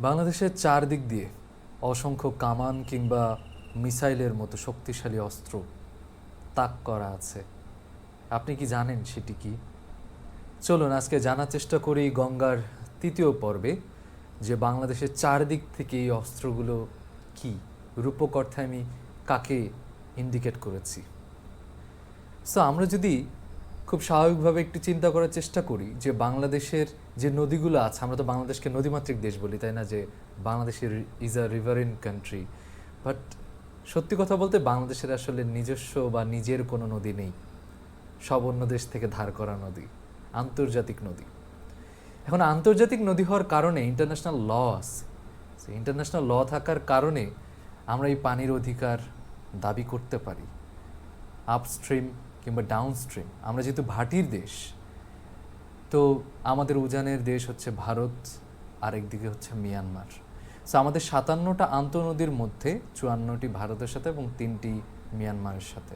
বাংলাদেশের চারদিক দিয়ে অসংখ্য কামান কিংবা মিসাইলের মতো শক্তিশালী অস্ত্র তাক করা আছে। আপনি কি জানেন সেটি কি? চলুন, আজকে জানার চেষ্টা করি গঙ্গার তৃতীয় পর্বে, যে বাংলাদেশের চারদিক থেকে এই অস্ত্রগুলো কি? রূপক অর্থে আমি কাকে ইন্ডিকেট করেছি? সো আমরা যদি খুব স্বাভাবিকভাবে একটু চিন্তা করার চেষ্টা করি যে বাংলাদেশের যে নদীগুলো আছে, আমরা তো বাংলাদেশকে নদীমাতৃক দেশ বলি, তাই না? যে বাংলাদেশের is a riverine country but সত্যি কথা বলতে বাংলাদেশের আসলে নিজস্ব বা নিজের কোনো নদী নেই। সব অন্য দেশ থেকে ধার করা নদী, আন্তর্জাতিক নদী। এখন আন্তর্জাতিক নদী হওয়ার কারণে ইন্টারন্যাশনাল ল আছে ইন্টারন্যাশনাল ল থাকার কারণে আমরা এই পানির অধিকার দাবি করতে পারি। আপস্ট্রিম কিংবা ডাউনস্ট্রিম আমরা যেহেতু ভাটির দেশ তো আমাদের উজানের দেশ হচ্ছে ভারত আরেকদিকে হচ্ছে মিয়ানমার। সো আমাদের সাতান্নটা আন্তঃনদীর মধ্যে চুয়ান্নটি ভারতের সাথে এবং তিনটি মিয়ানমারের সাথে।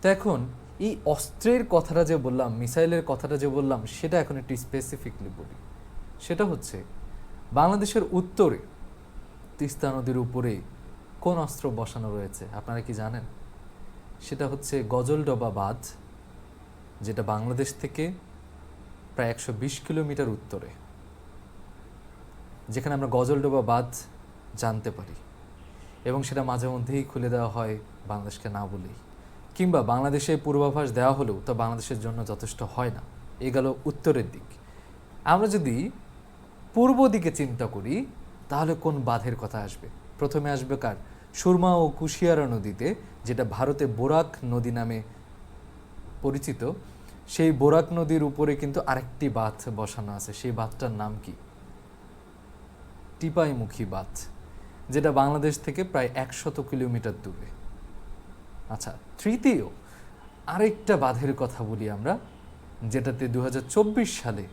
তো এখন এই অস্ত্রের কথাটা যে বললাম, মিসাইলের কথাটা যে বললাম, সেটা এখন একটু স্পেসিফিকলি বলি। সেটা হচ্ছে বাংলাদেশের উত্তরে তিস্তা নদীর উপরে কোন অস্ত্র বসানো রয়েছে, আপনারা কি জানেন? সেটা হচ্ছে গজলডোবা বাঁধ, যেটা বাংলাদেশ থেকে প্রায় একশো বিশ কিলোমিটার উত্তরে, যেখানে আমরা গজলডোবা বাঁধ জানতে পারি এবং সেটা মাঝে মধ্যেই খুলে দেওয়া হয় বাংলাদেশকে না বলেই। কিংবা বাংলাদেশে পূর্বাভাস দেওয়া হলেও তা বাংলাদেশের জন্য যথেষ্ট হয় না। এ গেল উত্তরের দিক। আমরা যদি পূর্ব দিকে চিন্তা করি, তাহলে কোন বাঁধের কথা আসবে? প্রথমে আসবে কার? সুরমা ও কুশিয়ারা নদীতে, যেটা ভারতে বোরাক নদী নামে পরিচিত। সেই বোরাক নদীর উপরে কিন্তু আরেকটি বাঁধ বসানো আছে। সেই বাঁধটার নাম কি? টিপাইমুখী বাঁধ, যেটা বাংলাদেশ থেকে প্রায় একশত কিলোমিটার দূরে। আচ্ছা তৃতীয় আরেকটা বাঁধের কথা বলি আমরা, যেটাতে দু হাজার চব্বিশ সালে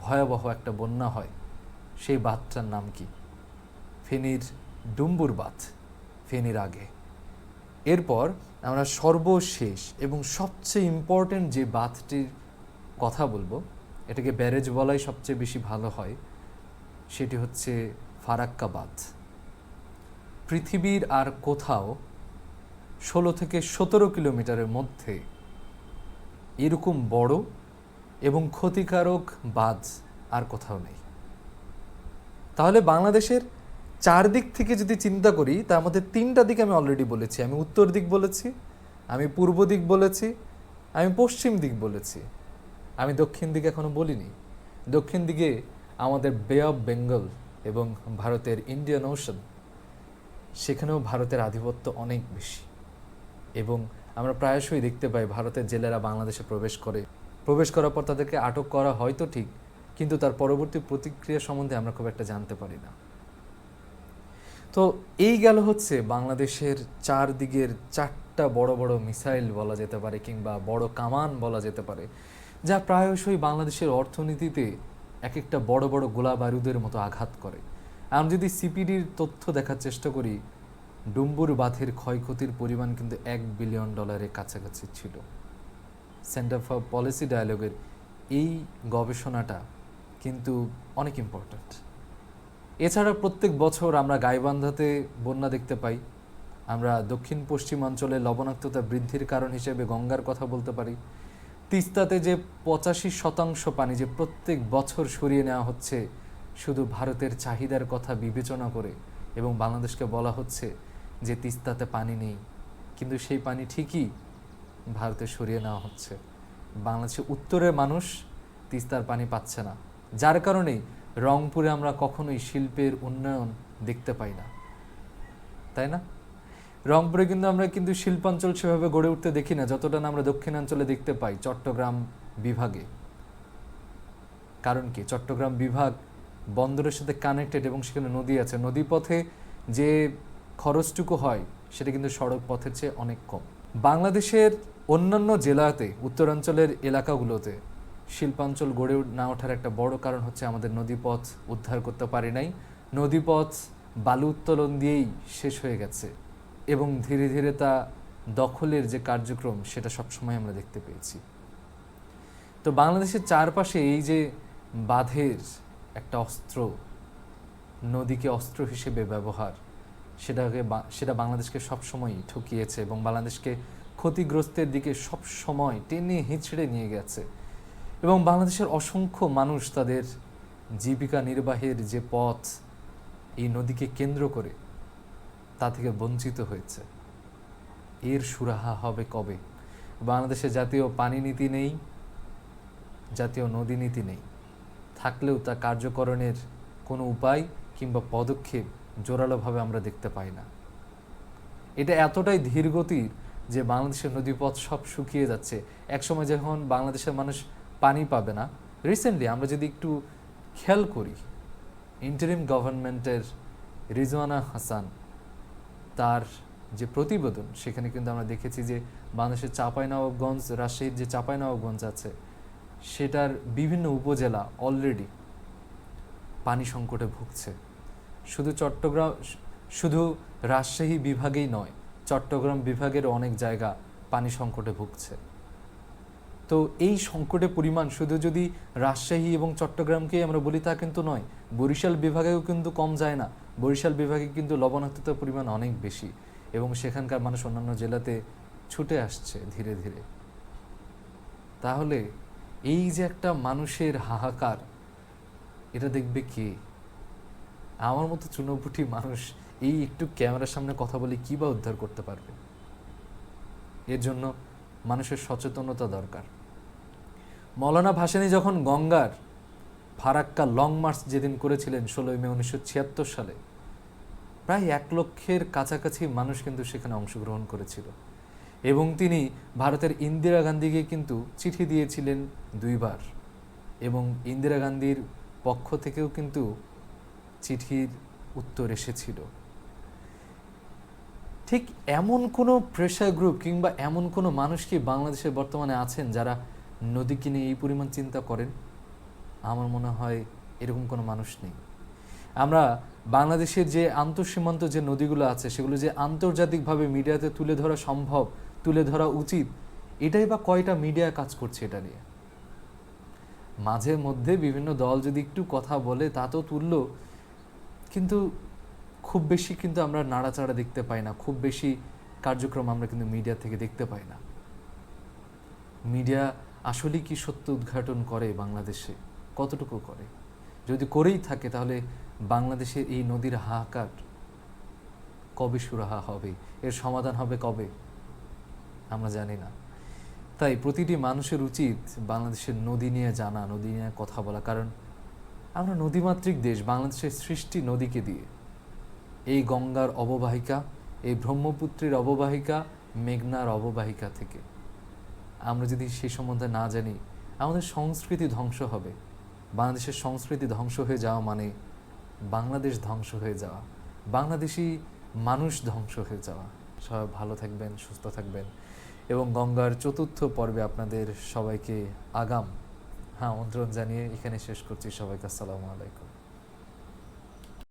ভয়াবহ একটা বন্যা হয়। সেই বাঁধটার নাম কি? ফেনীর ডুম্বুর বাঁধ, ফেনীর আগে। এরপর আমরা সর্বশেষ এবং সবচেয়ে ইম্পর্ট্যান্ট যে বাঁধটির কথা বলব, এটাকে ব্যারেজ বলাই সবচেয়ে বেশি ভালো হয়, সেটি হচ্ছে ফারাক্কা বাঁধ পৃথিবীর আর কোথাও ষোলো থেকে সতেরো কিলোমিটারের মধ্যে এরকম বড় এবং ক্ষতিকারক বাঁধ আর কোথাও নেই। তাহলে বাংলাদেশের চারদিক থেকে যদি চিন্তা করি, তার মধ্যে তিনটা দিক আমি অলরেডি বলেছি। আমি উত্তর দিক বলেছি, আমি পূর্ব দিক বলেছি, আমি পশ্চিম দিক বলেছি। আমি দক্ষিণ দিক এখনও বলিনি। দক্ষিণ দিকে আমাদের বে অফ বেঙ্গল এবং ভারতের ইন্ডিয়ান ওশন সেখানেও ভারতের আধিপত্য অনেক বেশি। এবং আমরা প্রায়শই দেখতে পাই, ভারতের জেলেরা বাংলাদেশে প্রবেশ করে। প্রবেশ করার পর তাদেরকে আটক করা হয়তো ঠিক, কিন্তু তার পরবর্তী প্রতিক্রিয়া সম্বন্ধে আমরা খুব একটা জানতে পারি না। তো এই গেল হচ্ছে বাংলাদেশের চারদিকের চারটা বড় বড় মিসাইল বলা যেতে পারে কিংবা বড় কামান বলা যেতে পারে, যা প্রায়শই বাংলাদেশের অর্থনীতিতে এক একটা বড় বড় গোলা বারুদের মতো আঘাত করে। আমরা যদি সিপিডির তথ্য দেখার চেষ্টা করি, ডুম্বুর বাঁধের ক্ষয়ক্ষতির পরিমাণ কিন্তু এক বিলিয়ন ডলারের কাছাকাছি ছিল। সেন্টার ফর পলিসি ডায়ালগের এই গবেষণাটা কিন্তু অনেক ইম্পর্ট্যান্ট এছাড়া প্রত্যেক বছর আমরা গাইবান্ধাতে বন্যা দেখতে পাই। আমরা দক্ষিণ পশ্চিমাঞ্চলে লবণাক্ততা বৃদ্ধির কারণ হিসেবে গঙ্গার কথা বলতে পারি। তিস্তাতে যে পঁচাশি শতাংশ পানি যে প্রত্যেক বছর সরিয়ে নেওয়া হচ্ছে, শুধু ভারতের চাহিদার কথা বিবেচনা করে এবং বাংলাদেশকে বলা হচ্ছে যে তিস্তাতে পানি নেই। কিন্তু সেই পানি ঠিকই ভারতে সরিয়ে নেওয়া হচ্ছে। বাংলাদেশের উত্তরের মানুষ তিস্তার পানি পাচ্ছে না। যার কারণেই রংপুরে আমরা কখনোই শিল্পের উন্নয়ন দেখতে পাই না। তাই না? রংপুরে কিন্তু আমরা কিন্তু শিল্পাঞ্চল সেভাবে গড়ে উঠতে দেখি না, যতটা না আমরা দক্ষিণাঞ্চলে দেখতে পাই চট্টগ্রাম বিভাগে। কারণ কি? চট্টগ্রাম বিভাগ বন্দরের সাথে কানেক্টেড এবং সেখানে নদী আছে। নদীপথে যে খরচটুকু হয়, সেটা কিন্তু সড়ক পথের চেয়ে অনেক কম। বাংলাদেশের অন্যান্য জেলাতে, উত্তরাঞ্চলের এলাকাগুলোতে শিল্পাঞ্চল গড়ে না ওঠার একটা বড় কারণ হচ্ছে আমাদের নদীপথ উদ্ধার করতে পারি নাই। নদীপথ বালু উত্তোলন দিয়েই শেষ হয়ে গেছে এবং ধীরে ধীরে তা দখলের যে কার্যক্রম, সেটা সবসময় আমরা দেখতে পেয়েছি। তো বাংলাদেশের চারপাশে এই যে বাঁধের একটা অস্ত্র, নদীকে অস্ত্র হিসেবে ব্যবহার, সেটাকে সেটা বাংলাদেশকে সবসময়ই ঠকিয়েছে এবং বাংলাদেশকে ক্ষতিগ্রস্তের দিকে সব সময় টেনে হিঁচড়ে নিয়ে গেছে। এবং বাংলাদেশের অসংখ্য মানুষ তাদের জীবিকা নির্বাহের যে পথ এই নদীকে কেন্দ্র করে তা থেকে বঞ্চিত হয়েছে। এর সুরাহা হবে কবে? বাংলাদেশে জাতীয় পানি নীতি নেই, জাতীয় নদী নীতি নেই। থাকলেও তা কার্যকরণের কোনো উপায় কিংবা পদক্ষেপ জোরালোভাবে আমরা দেখতে পাই না। এটা এতটাই ধীরগতির যে বাংলাদেশের নদীপথ সব শুকিয়ে যাচ্ছে। একসময় যখন বাংলাদেশের মানুষ পানি পাবে না। রিসেন্টলি আমরা যদি একটু খেয়াল করি ইন্টারিম গভর্নমেন্টের রিজওয়ানা হাসান, তার যে প্রতিবেদন, সেখানে কিন্তু আমরা দেখেছি যে বাংলাদেশের চাঁপাইনবাবগঞ্জ, রাজশাহীর যে চাঁপাইনবাবগঞ্জ আছে, সেটার বিভিন্ন উপজেলা অলরেডি পানি সংকটে ভুগছে। শুধু চট্টগ্রাম, শুধু রাজশাহী বিভাগেই নয়, চট্টগ্রাম বিভাগের অনেক জায়গা পানি সংকটে ভুগছে। তো এই সংকটের পরিমাণ শুধু যদি রাজশাহী এবং চট্টগ্রামকেই আমরা বলি তা কিন্তু নয়, বরিশাল বিভাগেও কিন্তু কম যায় না। বরিশাল বিভাগে কিন্তু লবণাক্ততার পরিমাণ অনেক বেশি এবং সেখানকার মানুষ অন্যান্য জেলাতে ছুটে আসছে ধীরে ধীরে। তাহলে এই যে একটা মানুষের হাহাকার, এটা দেখবে কে? আমার মতো চুনোপুটি মানুষ এই একটু ক্যামেরার সামনে কথা বলে কী বা উদ্ধার করতে পারবে? এর জন্য মানুষের সচেতনতা দরকার। মৌলানা ভাসানী যখন গঙ্গার ফারাক্কা লং মার্চ যেদিন করেছিলেন ষোলোই মে উনিশশো ছিয়াত্তর সালে, প্রায় এক লক্ষের কাছাকাছি মানুষ কিন্তু সেখানে অংশগ্রহণ করেছিল এবং তিনি ভারতের ইন্দিরা গান্ধীকে কিন্তু চিঠি দিয়েছিলেন দুইবার এবং ইন্দিরা গান্ধীর পক্ষ থেকেও কিন্তু চিঠির উত্তর এসেছিল। ঠিক এমন কোনো প্রেশার গ্রুপ কিংবা এমন কোনো মানুষ কি বাংলাদেশে বর্তমানে আছেন যারা নদীকে নিয়ে এই পরিমাণ চিন্তা করেন? আমার মনে হয় এরকম কোনো মানুষ নেই। আমরা বাংলাদেশের যে আন্তঃসীমান্ত যে নদীগুলো আছে, সেগুলো যে আন্তর্জাতিকভাবে মিডিয়াতে তুলে ধরা সম্ভব, তুলে ধরা উচিত, এটাই বা কয়টা মিডিয়া কাজ করছে এটা নিয়ে? মাঝে মধ্যে বিভিন্ন দল যদি একটু কথা বলে তা তো তুললো, কিন্তু খুব বেশি কিন্তু আমরা নাড়াচাড়া দেখতে পাই না। খুব বেশি কার্যক্রম আমরা কিন্তু মিডিয়া থেকে দেখতে পাই না। মিডিয়া আসলে কি সত্য উদ্ঘাটন করে বাংলাদেশে? কতটুকু করে? যদি করেই থাকে তাহলে বাংলাদেশের এই নদীর হাহাকার কবে সুরাহা হবে? এর সমাধান হবে কবে? আমরা জানি না। তাই প্রতিটি মানুষের উচিত বাংলাদেশের নদী নিয়ে জানা, নদী নিয়ে কথা বলা। কারণ আমরা নদীমাতৃক দেশ, বাংলাদেশের সৃষ্টি নদীকে দিয়ে। এই গঙ্গার অববাহিকা, এই ব্রহ্মপুত্রের অববাহিকা, মেঘনার অববাহিকা থেকে। আমরা যদি সে সম্বন্ধে না জানি, আমাদের সংস্কৃতি ধ্বংস হবে। বাংলাদেশের সংস্কৃতি ধ্বংস হয়ে যাওয়া মানে বাংলাদেশ ধ্বংস হয়ে যাওয়া। বাংলাদেশি মানুষ ধ্বংস হয়ে যাওয়া। সবাই ভালো থাকবেন, সুস্থ থাকবেন। এবং গঙ্গার চতুর্থ পর্বে আপনাদের সবাইকে আগাম। হ্যাঁ আমন্ত্রণ জানিয়ে এখানে শেষ করছি সবাইকে। আসসালামু আলাইকুম।